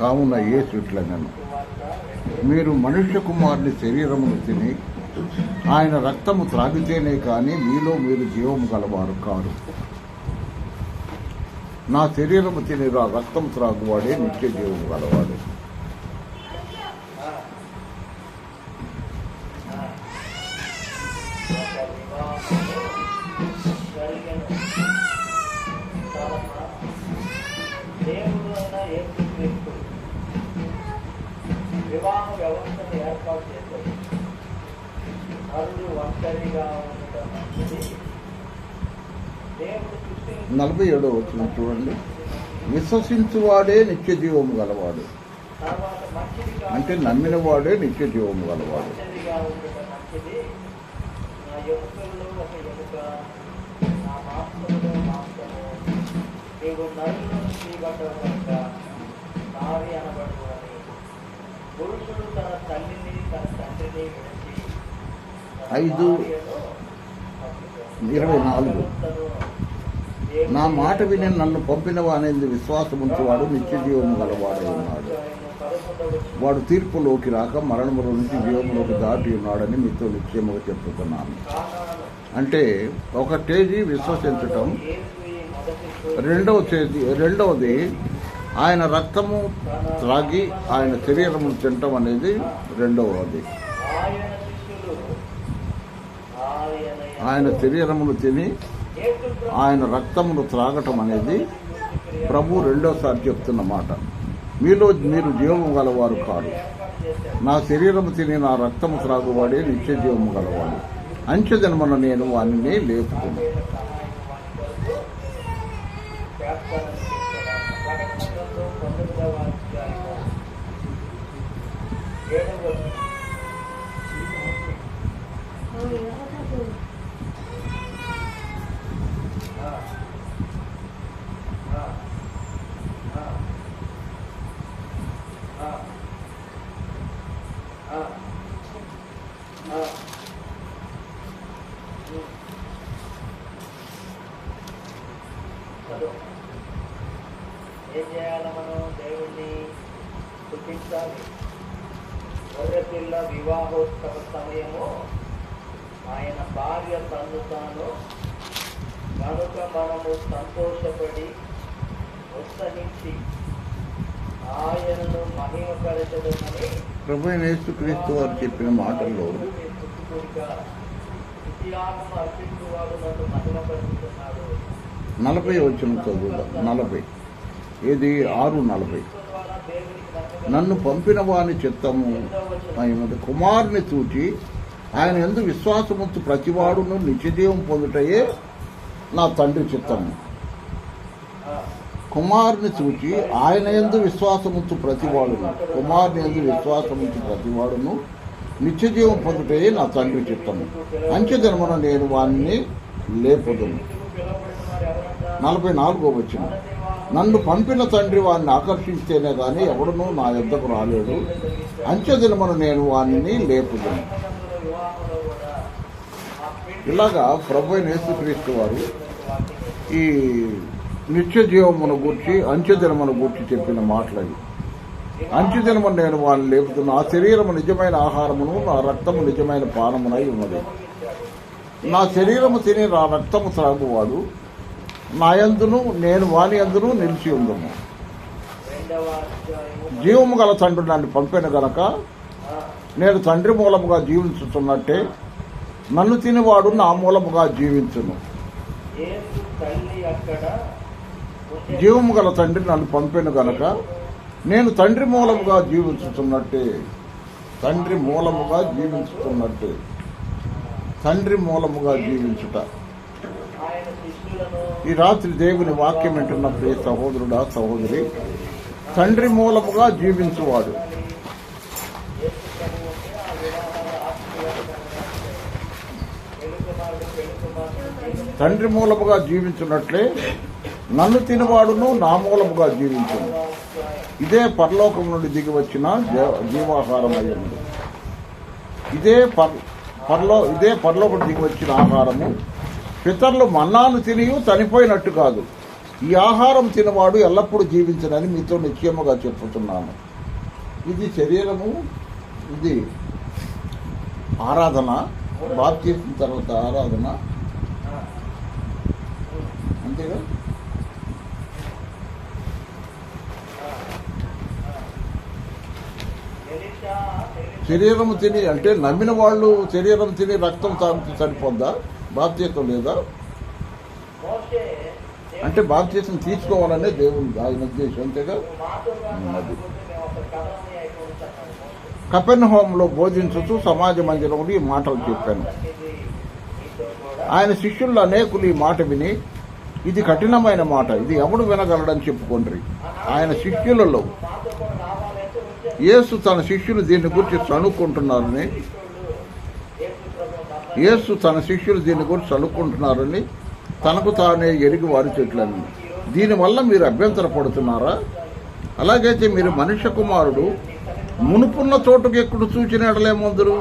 కావున ఏ యేసుట్లనను మీరు మనుష్య కుమారుని శరీరమును తిని ఆయన రక్తము త్రాగితేనే కానీ మీలో మీరు జీవము గలవారు కారు. నా శరీరము తిని రా రక్తం త్రాగువాడే నిత్య జీవము గలవాడు. వివాహ వ్యవస్థను ఏర్పాటు చేశాడు నరుడు ఒంటరిగా ఉండటం మంచిది దేవుడు సృష్టించిన నలభై ఏడో వచ్చిన చూడండి. విశ్వసించువాడే నిత్య జీవము గలవాడు. అంటే నమ్మిన వాడే నిత్య జీవము గలవాడు నీవు నరులను తన తల్లిని తన తండ్రిని ఐదు, ఇరవై నాలుగు. నా మాట విని నన్ను పంపిన వానేది విశ్వాసముంచువాడు నిత్య జీవము గలవాడై ఉన్నాడు వాడు తీర్పులోకి రాక మరణములో నుంచి జీవములోకి దాటి ఉన్నాడని మీతో నిత్యముగా చెప్పుతున్నాను అంటే ఒక తేదీ విశ్వసించటం రెండవ తేదీ రెండవది ఆయన రక్తము త్రాగి ఆయన శరీరము తినటం అనేది రెండవది ఆయన శరీరమును తిని ఆయన రక్తమును త్రాగటం అనేది ప్రభు రెండోసారి చెప్తున్న మాట. మీలో మీరు జీవము గలవారు కాదు. నా శరీరము తిని నా రక్తము త్రాగువాడే నిత్య జీవము గలవాడు. అంచెజన్మను నేను వానిని లేపుతున్నాను చేస్తానని చెప్పాడు. ప్రకటన గ్రంథం పంతొమ్మిదవ అధ్యాయము ఏడవ వచనం. ఆ. ఆ. ఆ. ఆ. ఆ. ఆ. ఉమ్. చదువు. ఏం చేయాలి మనం దేవుణ్ణి స్థుతించాలి గొర్రెపిల్ల వివాహోత్సవ సమయము ఆయన భార్య తన్ను తాను కనుక మనము సంతోషపడి ఉత్సహించి ఆయనను మహిమపరచడమని ప్రభు అయిన యేసుక్రీస్తు వారు చెప్పిన మాటల్లో నలభై వచ్చిన చదువుదాం. నలభై. ఇది ఆరు నలభై. నన్ను పంపిన వాని చిత్తము అయినది కుమారుని చూచి ఆయన ఎందు విశ్వాసముత్తు ప్రతివాడును నిత్యజీవం పొందుటయే నా తండ్రి చిత్తము. కుమారుని చూచి ఆయన ఎందు విశ్వాసముంచు ప్రతివాడును. కుమారుని ఎందు విశ్వాసముంచు ప్రతివాడును. నిత్యజీవం పొందుటే నా తండ్రి చిత్తము. అంచెజన్మన నేను వాణ్ణి లేపదును. నలభై నాలుగో వచ్చిన నన్ను పంపిన తండ్రి వాడిని ఆకర్షిస్తేనే కానీ ఎవడునూ నా యొద్దకు రాలేడు అంచెదినమును నేను వాణ్ణి లేపుదును. ఇలాగా ప్రభు నేసుక్రీస్తు వారు ఈ నిత్య జీవమును గూర్చి అంత్యదినమును గూర్చి చెప్పిన మాటలవి. అంచెదినమును నేను వాళ్ళని లేపుతున్నా ఆ శరీరము నిజమైన ఆహారమును నా రక్తము నిజమైన పానమునై ఉన్నది. నా శరీరము తిని నా రక్తము త్రాగువాడు. నా యందును నేను వాని యందును నిలిచి ఉందము జీవము గల తండ్రి నన్ను పంపిన గనక నేను తండ్రి మూలముగా జీవించుతున్నట్టే నన్ను తినివాడు నా మూలముగా జీవించును యేసు తల్లి అక్కడ ఉండే జీవము గల తండ్రి నన్ను పంపాను గనక నేను తండ్రి మూలముగా జీవించుతున్నట్టే. తండ్రి మూలముగా జీవించుతున్నట్టే. తండ్రి మూలముగా జీవించుట. ఈ రాత్రి దేవుని వాక్యం వింటున్న ప్రియ సహోదరుడా సహోదరి తండ్రి మూలముగా జీవించువాడు. తండ్రి మూలముగా జీవించున్నట్లే నన్ను తినవాడును నా మూలముగా ఇదే పరలోకం నుండి దిగి వచ్చిన జీవాహారం అయ్యింది ఇదే పర్ పరలో ఇదే పరలోకం దిగి వచ్చిన ఆహారము. పితరులు మన్నాను తిని చనిపోయినట్టు కాదు. ఈ ఆహారం తినవాడు ఎల్లప్పుడూ జీవించనని మీతో నిశ్చయముగా చెప్పుతున్నాను ఇది శరీరము ఇది ఆరాధన బాప్తీసిన తర్వాత ఆరాధన. అంతేగా? శరీరం శరీరము తిని అంటే నమ్మిన వాళ్ళు శరీరం తిని రక్తం తాగితే సరిపోద్దా బాధ్యత లేదా? అంటే బాధ్యతను తీసుకోవాలనే దేవుడు ఆయన ఉద్దేశం అంతేగా? అది. కపెన్ హోంలో బోధించుతూ సమాజ మందిరంలో ఈ మాటలు చెప్పాను. ఆయన శిష్యుల్లో అనేకులు ఈ మాట విని ఇది కఠినమైన మాట ఇది ఎవడు వినగలడని చెప్పుకోండి ఆయన శిష్యులలో మాతో కూడా రావాలంటే వచ్చే యేసు తన శిష్యులు దీని గురించి చనుక్కుంటున్నారని యేసు తన శిష్యులు దీని గురించి చనుక్కుంటున్నారని తనకు తానే ఎరిగి వారి చెట్లని. దీనివల్ల మీరు అభ్యంతర పడుతున్నారా అలాగైతే మీరు మనుష్య కుమారుడు మునుపున్న చోటుకు ఎక్కడ చూచిన ఎడలేమందరు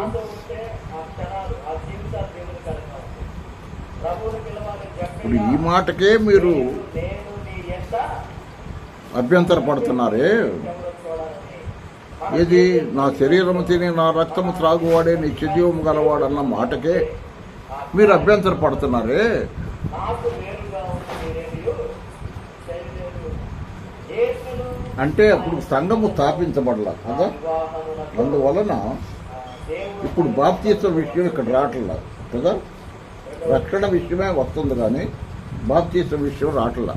ఇప్పుడు ఈ మాటకే మీరు అభ్యంతరపడుతున్నారే నీ ఎంత అభ్యంతర పడుతున్నారే ఎవరో చూడాలని ఏది? నా శరీరము తిని నా రక్తము త్రాగువాడే నిత్యజీవము గలవాడన్న మాటకే మీరు అభ్యంతర పడుతున్నారే? అంటే అప్పుడు సంఘము స్థాపించబడలా కదా? అందువలన ఇప్పుడు బాప్తీస విషయం ఇక్కడ రావట్లా కదా? రక్షణ విషయమే వస్తుంది కానీ బాప్తీస విషయం రావట్లా.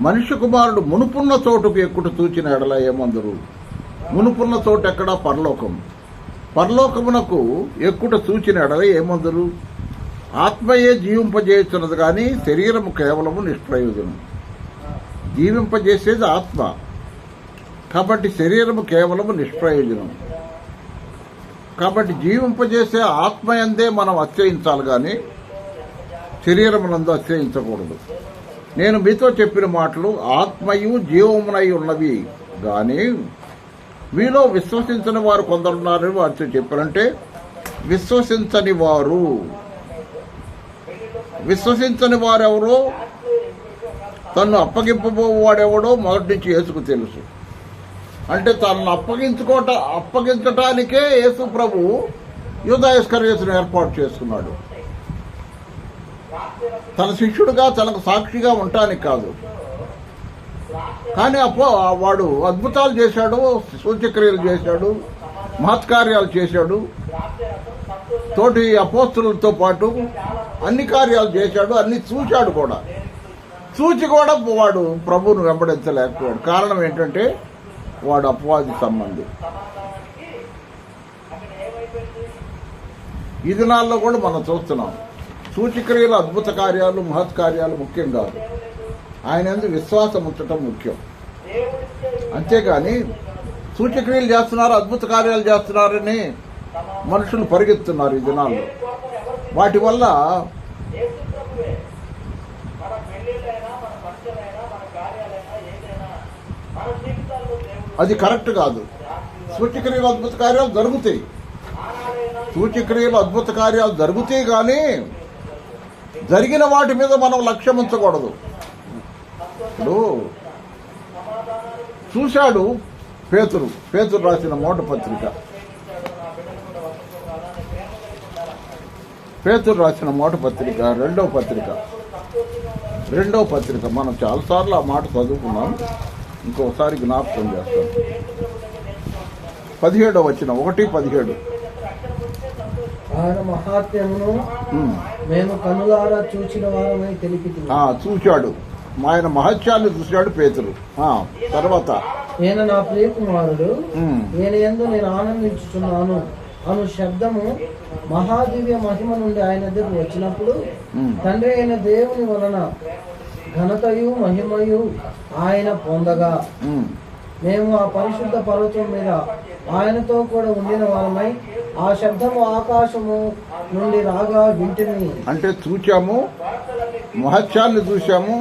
మనిషి కుమారుడు మునుపున్న చోటుకు ఎక్కుట చూచిన ఎడల ఏమందరు? మునుపున్న చోటు ఎక్కడ? పరలోకం. పరలోకమునకు ఎక్కుట సూచిన ఎడల ఏమందరు? ఆత్మయే జీవింపజేస్తున్నది కానీ శరీరము కేవలము నిష్ప్రయోజనం. జీవింపజేసేది ఆత్మ. కాబట్టి శరీరము కేవలము నిష్ప్రయోజనం. కాబట్టి జీవింపజేసే ఆత్మయందే మనం అశ్రయించాలి కానీ శరీరమునందు అశ్రయించకూడదు నేను మీతో చెప్పిన మాటలు ఆత్మయు జీవమునై ఉన్నవి. కానీ మీలో విశ్వసించని వారు కొందరున్నారని వారితో చెప్పారంటే విశ్వసించని వారు. విశ్వసించని వారెవరో? తను అప్పగింపబోవాడెవడో మొదటి నుంచి యేసుకు తెలుసు. అంటే తనను అప్పగించుకోట అప్పగించటానికే యేసు ప్రభు యూదాయస్కర్యతను ఏర్పాటు చేసుకున్నాడు తన శిష్యుడుగా తనకు సాక్షిగా ఉండటానికి కాదు. కానీ అప్పో వాడు అద్భుతాలు చేశాడు సూచక్రియలు చేశాడు మహత్కార్యాలు చేశాడు. తోటి అపోస్తులతో పాటు అన్ని కార్యాలు చేశాడు అన్ని చూశాడు కూడా. చూచి కూడా వాడు ప్రభువును వెంబడించలేకపోయాడు. కారణం ఏంటంటే వాడు అపవాది సంబంధి. ఈ దినాల్లో కూడా మనం చూస్తున్నాం. సూచిక్రియలు అద్భుత కార్యాలు మహత్ కార్యాలు ముఖ్యం కాదు. ఆయన ఎందుకు విశ్వాసం ఉంచటం ముఖ్యం. అంతేగాని సూచక్రియలు చేస్తున్నారు అద్భుత కార్యాలు చేస్తున్నారని మనుషులు పరిగెత్తున్నారు ఈ దినాల్లో వాటి వల్ల అది కరెక్ట్ కాదు. సూచక్రియలు అద్భుత కార్యాలు జరుగుతాయి. సూచిక్రియలు సూచక్రియలు అద్భుత కార్యాలు జరుగుతాయి కానీ జరిగిన వాటి మీద మనం లక్ష్యం ఉంచకూడదు. ఇప్పుడు చూశాడు పేతురు పేతురు రాసిన మోట పత్రిక. పేతురు రాసిన మోట పత్రిక రెండవ పత్రిక. రెండవ పత్రిక మనం చాలాసార్లు ఆ మాట చదువుకున్నాం. ఇంకోసారి జ్ఞాపకం చేస్తాం. పదిహేడవ వచ్చిన ఒకటి పదిహేడు. ఆయన మహాత్మ్యమును. మేము కనులారా చూచిన వారమై తెలిపి ఆ, చూశాడు ఆయన మహత్యాన్ని చూశాడు పేతురు. తర్వాత. నేను నా ప్రియ కుమారుడు ఉమ్, నేను ఎందు నేను ఆనందించుచున్నాను. అను శబ్దము మహాదివ్య మహిమ నుండి ఆయన దగ్గరకు వచ్చినప్పుడు తండ్రి అయిన దేవుని వలన ఘనతయు మహిమయు ఆయన పొందగా. మేము ఆ పరిశుద్ధ పర్వతం మీద ఆయనతో కూడా ఉండిన వారమై ఆ శబ్దము ఆకాశము నుండి రాగా వింటిని. అంటే చూచాము మహత్యాన్ని చూశాము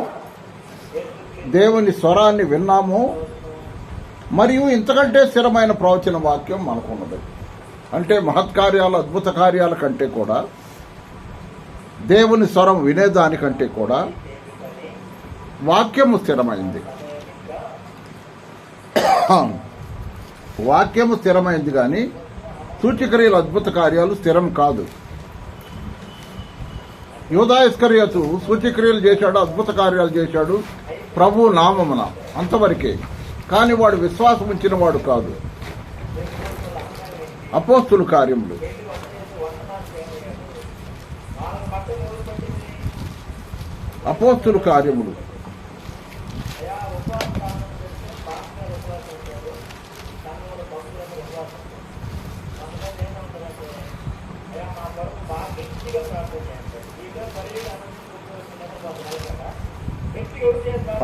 దేవుని స్వరాన్ని విన్నాము మరియు ఇంతకంటే స్థిరమైన ప్రవచన వాక్యం మనకున్నది. అంటే మహత్కార్యాలు అద్భుత కార్యాల కంటే కూడా దేవుని స్వరం వినేదానికంటే కూడా వాక్యము స్థిరమైంది. వాక్యము స్థిరమైంది కానీ సూచక్రియలు అద్భుత కార్యాలు స్థిరం కాదు. యోధాయస్కర్యతు సూచక్రియలు చేశాడు అద్భుత కార్యాలు చేశాడు ప్రభు నామమున అంతవరకే. కానీ వాడు విశ్వాసం ఉంచిన వాడు కాదు. అపోస్తుల కార్యములు. అపోస్తులు కార్యములు.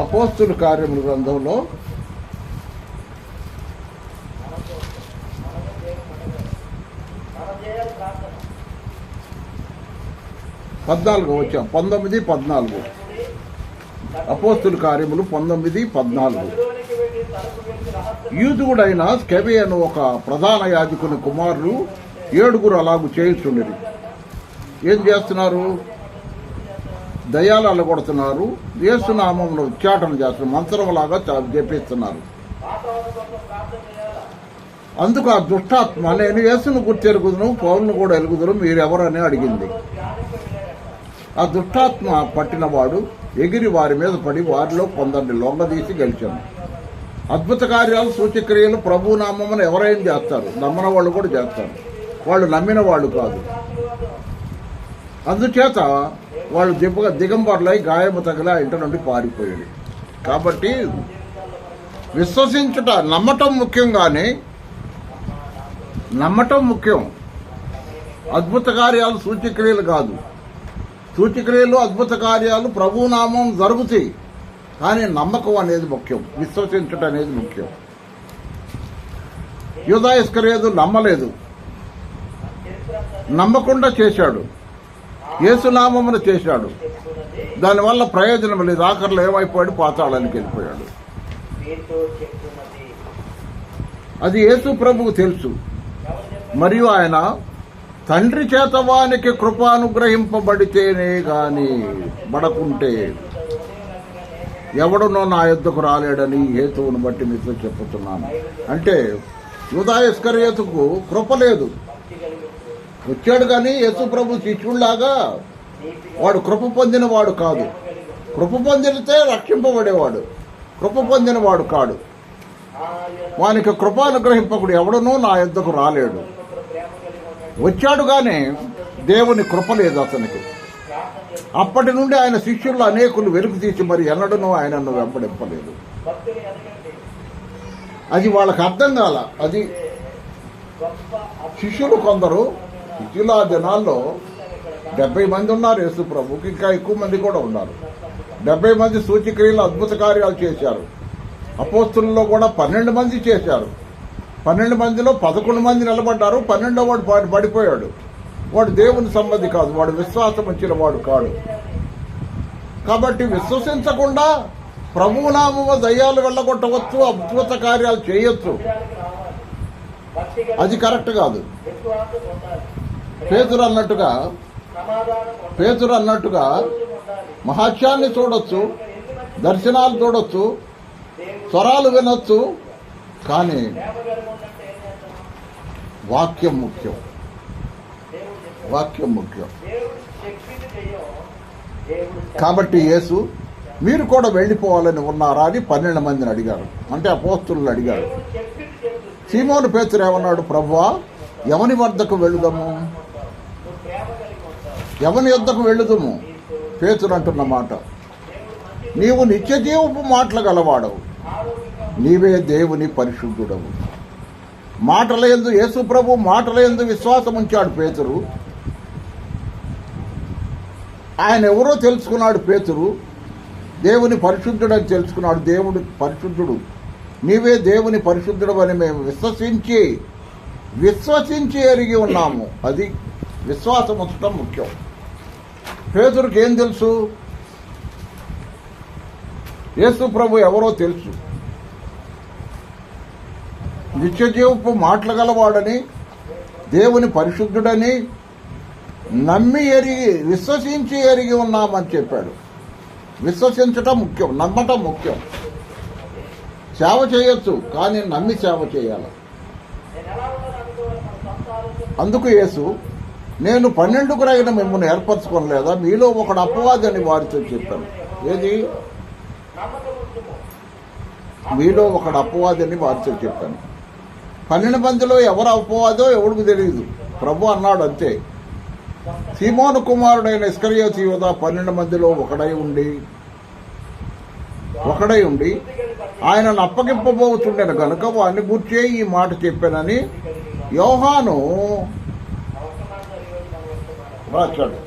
అపోస్తుల కార్యముల గ్రంథంలో పద్నాలుగు వచ్చాం పంతొమ్మిది పద్నాలుగు. అపోస్తుల కార్యములు పంతొమ్మిది పద్నాలుగు. యూదుడైన స్కెబే అను ఒక ప్రధాన యాజకుని కుమారులు ఏడుగురు అలాగూ చేయుచుండిరి. ఏం చేస్తున్నారు? దయాలు అల్లగొడుతున్నారు యేసునామంలో ఉచ్చాటన చేస్తున్నారు. మంత్రంలాగా జపిస్తున్నారు. అందుకు ఆ దుష్టాత్మ నేను యేసును గుర్తెరుగుదును పౌరును కూడా ఎరుగుదును మీరెవరని అడిగింది. ఆ దుష్టాత్మ పట్టినవాడు ఎగిరి వారి మీద పడి వారిలో కొందరిని లొంగదీసి గెలిచాను అద్భుత కార్యాలు సూచక్రియలు ప్రభు నామమును ఎవరైనా చేస్తారు. నమ్మిన వాళ్ళు కూడా చేస్తారు. వాళ్ళు నమ్మిన వాళ్ళు కాదు. అందుచేత వాళ్ళు దిబ్బ దిగంబర్లై గాయము తగిలి ఇంటి నుండి పారిపోయాడు కాబట్టి విశ్వసించుట నమ్మటం ముఖ్యం కానీ నమ్మటం ముఖ్యం. అద్భుత కార్యాలు సూచక్రియలు కాదు. సూచక్రియలు అద్భుత కార్యాలు ప్రభునామం జరుగుతాయి కానీ నమ్మకం అనేది ముఖ్యం. విశ్వసించటం అనేది ముఖ్యం. యూదాయిస్కరేదు నమ్మలేదు. నమ్మకుండా చేశాడు. యేసునామమును చేశాడు. దానివల్ల ప్రయోజనం లేదు. ఆఖరిలో ఏమైపోయాడు? పాతాళానికి వెళ్ళిపోయాడు. అది యేసు ప్రభువు తెలుసు. మరియు ఆయన తండ్రి చేత వానికి కృప అనుగ్రహింపబడితేనే గాని బడకుంటే ఎవడునో నా యుద్ధకు రాలేడని హేతువును బట్టి మీతో చెప్పుతున్నాను. అంటే యుధాయస్కర్యతకు కృప లేదు. వచ్చాడు కానీ యేసు ప్రభు శిష్యుడిలాగా వాడు కృప పొందిన వాడు కాదు. కృప పొందితే రక్షింపబడేవాడు. కృప పొందిన వాడు కాడు. వానికి కృపానుగ్రహింపకుడు ఎవడనూ నా యుద్ధకు రాలేడు. వచ్చాడు కానీ దేవుని కృప లేదు అతనికి. అప్పటి నుండి ఆయన శిష్యుల్లో అనేకులు వెలుగు తీసి మరి ఎన్నడనూ ఆయనను వెంపడింపలేదు అది వాళ్ళకి అర్థం కాల. అది శిష్యులు కొందరు ఇటీవల జనాల్లో డెబ్బై మంది ఉన్నారు యేసు ప్రభుకి ఇంకా ఎక్కువ మంది కూడా ఉన్నారు. డెబ్బై మంది సూచిక్రియలు అద్భుత కార్యాలు చేశారు. అపోస్తుల్లో కూడా పన్నెండు మంది చేశారు. పన్నెండు మందిలో పదకొండు మంది నిలబడ్డారు పన్నెండో వాడు పడిపోయాడు. వాడు దేవుని సంబంధి కాదు వాడు విశ్వాసం వచ్చిన వాడు కాడు. కాబట్టి విశ్వసించకుండా ప్రభునామ దయ్యాలు వెళ్ళగొట్టవచ్చు అద్భుత కార్యాలు చేయొచ్చు. అది కరెక్ట్ కాదు. పేతురు అన్నట్టుగా పేతురు అన్నట్టుగా మహాత్యాన్ని చూడొచ్చు దర్శనాలు చూడొచ్చు స్వరాలు వినొచ్చు కానీ వాక్యం ముఖ్యం. వాక్యం ముఖ్యం. కాబట్టి యేసు మీరు కూడా వెళ్ళిపోవాలని ఉన్నారా అని పన్నెండు మందిని అడిగారు. అంటే అపోస్తులను అడిగారు. సీమోను పేతురు ఏమన్నాడు? ప్రభువా ఎవని వద్దకు వెళుదాము? ఎవని యుద్ధకు వెళుదము? పేతురు అంటున్న మాట. నీవు నిత్య మాటలు గలవాడవు. నీవే దేవుని పరిశుద్ధుడవు. మాటల ఎందు యేసు ప్రభు మాటల ఎందు విశ్వాసం ఉంచాడు పేతురు. ఆయన ఎవరో తెలుసుకున్నాడు పేతురు. దేవుని పరిశుద్ధుడని తెలుసుకున్నాడు. దేవుడు పరిశుద్ధుడు. నీవే దేవుని పరిశుద్ధుడు అని మేము విశ్వసించి విశ్వసించి ఎరిగి ఉన్నాము. అది విశ్వాసం ఉంచడం ముఖ్యం. పేతురికి ఏం తెలుసు? యేసు ప్రభు ఎవరో తెలుసు. నిత్యజీవపు మాటలగలవాడని దేవుని పరిశుద్ధుడని నమ్మి ఎరిగి విశ్వసించి ఎరిగి ఉన్నామని చెప్పాడు. విశ్వసించటం ముఖ్యం నమ్మటం ముఖ్యం. సేవ చేయొచ్చు కానీ నమ్మి సేవ చేయాలి. అందుకు యేసు నేను పన్నెండుగురైన మిమ్మల్ని ఏర్పరచుకోలేదా మీలో ఒకడు అపవాది అని వారితో చెప్పాను. ఏది? మీలో ఒకడు అపవాది అని వారితో చెప్పాను. పన్నెండు మందిలో ఎవరు అపవాదో ఎవరికి తెలియదు ప్రభు అన్నాడు అంతే. సీమోను కుమారుడైన ఇస్కరియోతి యువత పన్నెండు మందిలో ఒకడై ఉండి ఒకడై ఉండి ఆయనను అప్పగింపబోతుండేను కనుక వాడిని గుర్చే ఈ మాట చెప్పానని యోహాను రాశాడు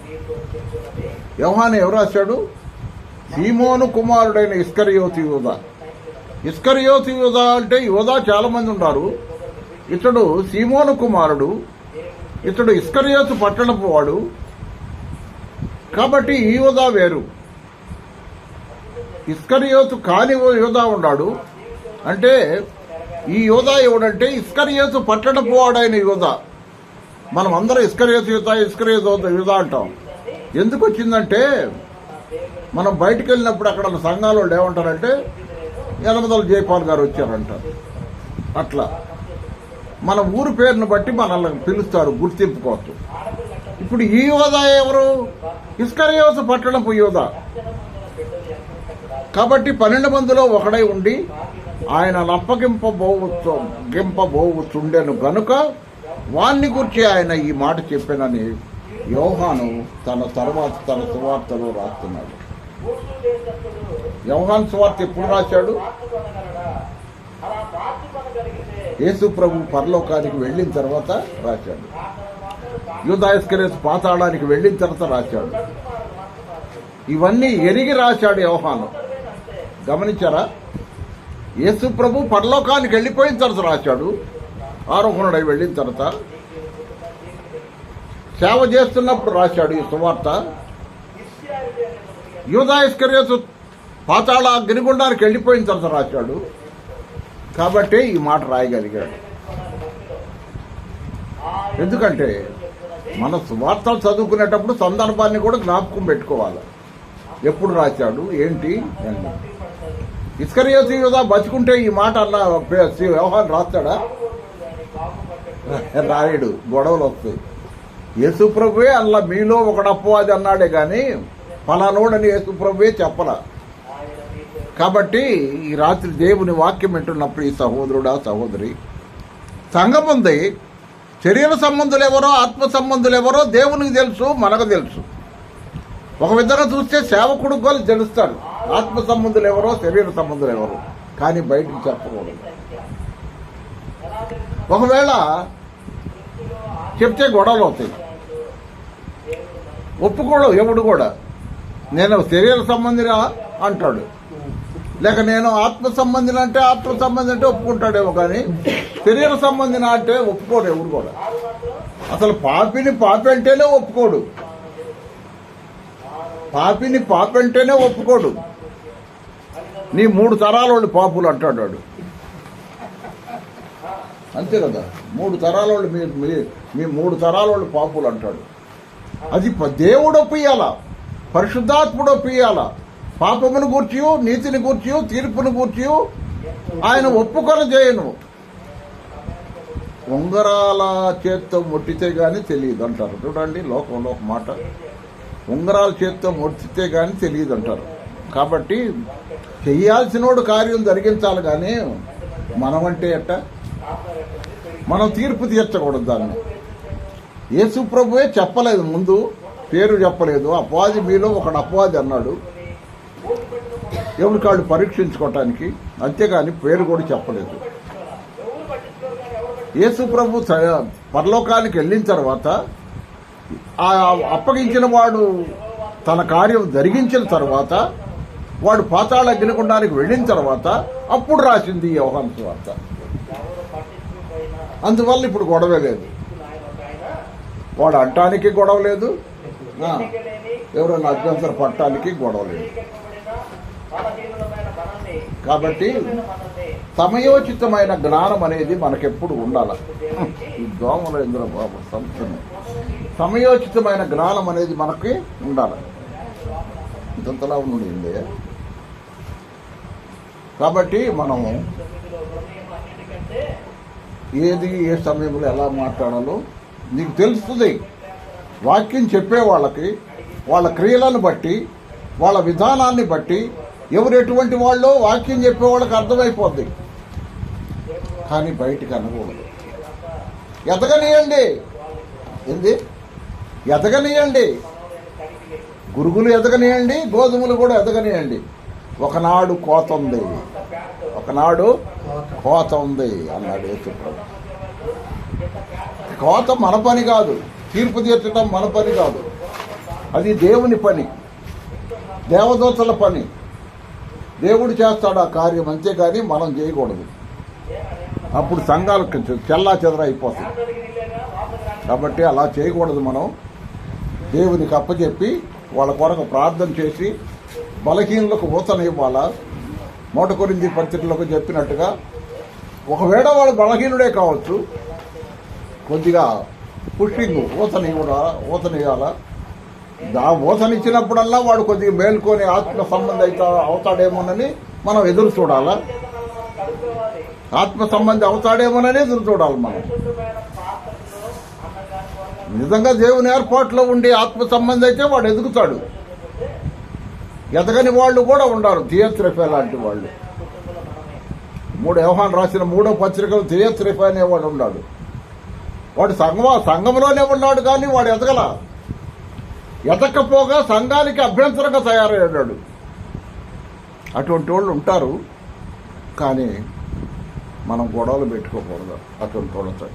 యోహాను ఎవరు రాశాడు సీమోను కుమారుడైన ఇస్కరియోతి యోధ ఇస్కరియోతి యోధ అంటే యోధ చాలా మంది ఉన్నారు. ఇతడు సీమోను కుమారుడు. ఇతడు ఇస్కరియోతు పట్టణపు వాడు. కాబట్టి ఈ యోధా వేరు. ఇస్కరియోతు కాని ఓ యోధా ఉన్నాడు. అంటే ఈ యోధా ఎవడంటే ఇస్కరియోతు పట్టణపు వాడైన యోధా మనం అందరం ఇస్కరియోతు యోధ ఇస్కరియోతు యోధా అంటాం. ఎందుకు వచ్చిందంటే మనం బయటికి వెళ్ళినప్పుడు అక్కడ సంఘాల వాళ్ళు ఏమంటారంటే యలమదల జయపాల్ గారు వచ్చారంటారు అట్లా. మన ఊరు పేరును బట్టి మనల్ని పిలుస్తారు గుర్తింపు కోసం. ఇప్పుడు ఈ యోధ ఎవరు? ఇస్కరియోతు పట్టణపు యోధ. కాబట్టి పన్నెండు మందిలో ఒకడై ఉండి ఆయన అప్పగింపబోవచ్చు గింపబోవుచుండెను గనుక వాణ్ణి గురించి ఆయన ఈ మాట చెప్పానని యోహాను తన తర్వాత తన సువార్తలో రాస్తున్నాడు. యోహాన్ సువార్త ఎప్పుడు రాశాడు? యేసు ప్రభు పరలోకానికి వెళ్ళిన తర్వాత రాశాడు. యూదాయస్కరేస్ పాతాళానికి వెళ్ళిన తర్వాత రాశాడు. ఇవన్నీ ఎరిగి రాశాడు యోహాను. గమనించారా? యేసు ప్రభు పరలోకానికి వెళ్ళిపోయిన తర్వాత రాశాడు. ఆరోహణుడై వెళ్ళిన తర్వాత సేవ చేస్తున్నప్పుడు రాశాడు ఈ సువార్త. యూదాయస్కరేసు పాతాళ అగ్నిగుండానికి వెళ్ళిపోయిన తర్వాత రాశాడు. కాబట్టి ఈ మాట రాయగలిగాడు. ఎందుకంటే మన సువార్తలు చదువుకునేటప్పుడు సందర్భాన్ని కూడా జ్ఞాపకం పెట్టుకోవాలి. ఎప్పుడు రాశాడు ఏంటి ఇస్కరియోసి యూదా బతుకుంటే ఈ మాట అన్న వ్యవహారం రాస్తాడా? రాయడు గొడవలు వస్తాయి. యేసుప్రభువే అలా మీలో ఒకడప్పు అది అన్నాడే కానీ ఫలానోడని యేసుప్రభువే చెప్పల. కాబట్టి ఈ రాత్రి దేవుని వాక్యం వింటున్నప్పుడు ఈ సహోదరుడా సహోదరి సంఘం ఉంది శరీర సంబంధులు ఎవరో ఆత్మ సంబంధులు ఎవరో దేవునికి తెలుసు మనకు తెలుసు. ఒక విధంగా చూస్తే సేవకుడు కూడా తెలుస్తాడు ఆత్మ సంబంధులు ఎవరో శరీర సంబంధులు ఎవరో కానీ బయటకు చెప్పకూడదు. ఒకవేళ చెప్తే గొడవలు అవుతాయి. ఒప్పుకోడు ఎవడు కూడా. నేను శరీర సంబంధినా అంటాడు. లేక నేను ఆత్మ సంబంధిని అంటే ఆత్మ సంబంధి అంటే ఒప్పుకుంటాడేమో కానీ శరీర సంబంధిన అంటే ఒప్పుకోడు ఎవడు కూడా. అసలు పాపిని పాపి అంటేనే ఒప్పుకోడు. పాపిని పాపి అంటేనే ఒప్పుకోడు. నీ మూడు తరాలు పాపులు అంటాడు వాడు. అంతే కదా. మూడు తరాల వాళ్ళు మీ మీ- మీ మూడు తరాల వాళ్ళు పాపులు అంటాడు. అది ప- దేవుడు ఒప్పియాల పరిశుద్ధాత్ముడు ఒప్పియాల పాపమును గూర్చి నీతిని గూర్చి తీర్పును గూర్చి ఆయన ఒప్పుకొని చేయను. ఉంగరాల చేత్తో ముట్టితే కానీ తెలియదు అంటారు చూడండి లోకంలో ఒక మాట. ఉంగరాల చేత్తో ముట్టితే కానీ తెలియదు అంటారు కాబట్టి చెయ్యాల్సినోడు కార్యం జరిగించాలి కానీ మనమంటే ఎట్టా? మనం తీర్పు తీర్చకూడదు దాన్ని. యేసు ప్రభువే చెప్పలేదు ముందు పేరు చెప్పలేదు. అపవాది మీలో ఒకడు అపవాది అన్నాడు. ఎవరి కాళ్ళు పరీక్షించుకోవటానికి? అంతేగాని పేరు కూడా చెప్పలేదు. యేసు ప్రభు స- పరలోకానికి వెళ్ళిన తర్వాత ఆ అప్పగించిన వాడు తన కార్యం జరిగించిన తర్వాత వాడు పాతాళ అగ్నిగుండానికి వెళ్ళిన తర్వాత అప్పుడు రాసింది ఈ వ్యవహారం వార్త అందువల్ల ఇప్పుడు గొడవ లేదు. వాడు అంటానికి గొడవ లేదు. ఎవరైనా అభ్యంతర పట్టడానికి గొడవ లేదు. కాబట్టి సమయోచితమైన జ్ఞానం అనేది మనకెప్పుడు ఉండాలి. ఈ దోమల ఇందులో బాబు సంస్థను సమయోచితమైన జ్ఞానం అనేది మనకి ఉండాలి. ఇదంతలా ఉండింది. కాబట్టి మనము ఏది ఏ సమయంలో ఎలా మాట్లాడాలో నీకు తెలుస్తుంది. వాక్యం చెప్పే వాళ్ళకి వాళ్ళ క్రియలను బట్టి వాళ్ళ విధానాన్ని బట్టి ఎవరు ఎటువంటి వాళ్ళో వాక్యం చెప్పే వాళ్ళకి అర్థమైపోద్ది. కానీ బయటికి అనకూడదు. ఎదగనీయండి. ఏంది? ఎదగనీయండి. గురుగులు ఎదగనీయండి గోధుమలు కూడా ఎదగనీయండి. ఒకనాడు కోత ఉంది ఒకనాడు కోత. ఉంది అన్నాడు యేసుప్రభు. కోత మన పని కాదు. తీర్పు తీర్చడం మన పని కాదు. అది దేవుని పని. దేవదూతల పని. దేవుడు చేస్తాడు ఆ కార్యం అంతేగాని మనం చేయకూడదు. అప్పుడు సంఘాలు చెల్లా చెదర అయిపోతుంది కాబట్టి అలా చేయకూడదు మనం. దేవునికి అప్పచెప్పి వాళ్ళ కొరకు ప్రార్థన చేసి బలహీనులకు ఊతన ఇవ్వాలా మూటకొరింది పత్రికలకు చెప్పినట్టుగా ఒకవేళ వాడు బలహీనుడే కావచ్చు కొద్దిగా పుష్టింగ్ ఊతని కూడా ఊతని ఇవ్వాలా. ఊతనిచ్చినప్పుడల్లా వాడు కొద్దిగా మేల్కొని ఆత్మ సంబంధం అవుతా అవుతాడేమోనని మనం ఎదురు చూడాలా. ఆత్మ సంబంధి అవుతాడేమోనని ఎదురు చూడాలి మనం. నిజంగా దేవుని ఏర్పాట్లో ఉండి ఆత్మ సంబంధి అయితే వాడు ఎదుగుతాడు. ఎదగని వాళ్ళు కూడా ఉన్నారు థియేత్రిఫే లాంటి వాళ్ళు. మూడు వ్యవహారం రాసిన మూడో పత్రికలు థియేత్రిఫే అనేవాడు ఉన్నాడు. వాడు సంఘం సంఘంలోనే ఉన్నాడు కానీ వాడు ఎదగల. ఎదకపోగా సంఘానికి అభ్యంతరంగా తయారయ్యాడు. అటువంటి వాళ్ళు ఉంటారు. కానీ మనం గొడవలు పెట్టుకోకూడదు. అటువంటి వాళ్ళతో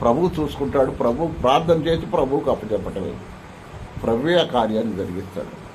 ప్రభు చూసుకుంటాడు. ప్రభు ప్రార్థన చేసి ప్రభువుకు అప్పచెప్పటమే. ప్రభు ఆ కార్యాన్ని జరిగిస్తాడు.